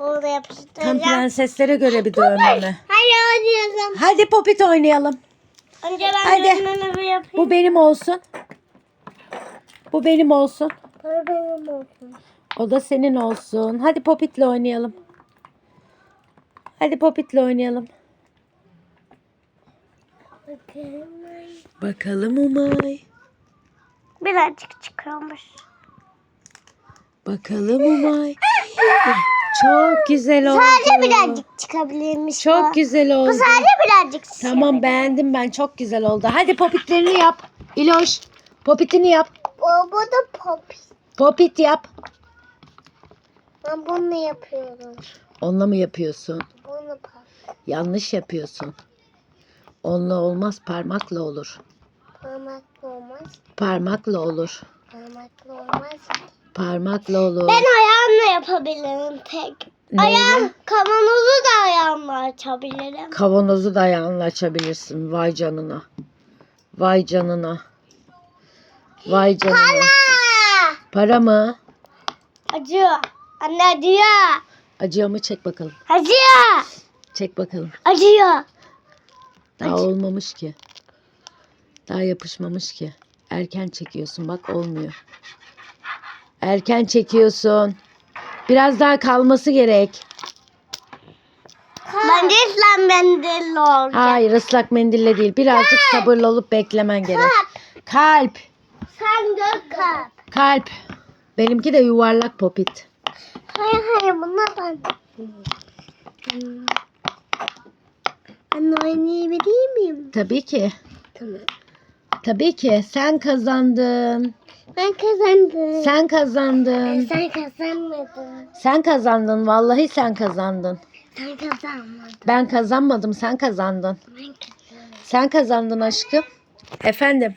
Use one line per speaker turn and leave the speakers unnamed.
Tam
yapıştıracağım.
prenseslere göre bir dövme mi?
Hadi oynayalım.
Hadi popit oynayalım.
Önce ben
Hadi.
dövmemi yapayım.
Bu benim olsun. Bu benim olsun.
Bu benim olsun.
O da senin olsun. Hadi popitle oynayalım. Hadi popitle oynayalım.
Bakın.
Bakalım Umay.
Birazcık çıkıyormuş.
Bakalım Umay. Çok güzel oldu.
Sadece birazcık çıkabilirmiş
Çok
bu.
güzel oldu.
Bu sadece birazcık
Tamam beğendim ben. Çok güzel oldu. Hadi popitlerini yap. İloş. Popitini yap.
Bu, bu da pop.
Popit yap.
Ben bunu yapıyorum.
Onunla mı yapıyorsun?
Bunu pop.
Yanlış yapıyorsun. Onunla olmaz parmakla olur.
Parmakla olmaz.
Parmakla olur.
Parmakla olmaz.
Parmakla olur.
Ben ayağımla yapabilirim tek.
Neyle?
Ayağım kavanozu da ayağımla açabilirim.
Kavanozu da ayağınla açabilirsin. Vay canına. Vay canına. Vay canına.
Aa!
Para mı?
Acıyor. Anne acıyor.
Acıyor mu? Çek bakalım.
Acıyor.
Çek bakalım.
Acıyor.
Daha olmamış ki. Daha yapışmamış ki. Erken çekiyorsun bak olmuyor. Erken çekiyorsun. Biraz daha kalması gerek.
Bence İslam mendil olacak.
Hayır ıslak mendille değil. Birazcık sabırlı olup beklemen gerek.
Kalp.
Kalp.
Sen gök kalp.
Kalp. Benimki de yuvarlak popit.
Hayır hayır bunlar ben. Ben oynayabilir miyim?
Tabii ki.
Tamam.
Tabii ki. Sen kazandın.
Ben kazandım.
Sen kazandın.
Sen kazanmadın.
Sen kazandın. Vallahi sen kazandın.
Sen kazanmadın.
Ben kazanmadım. Sen kazandın.
Ben kazandım.
Sen kazandın aşkım. Efendim.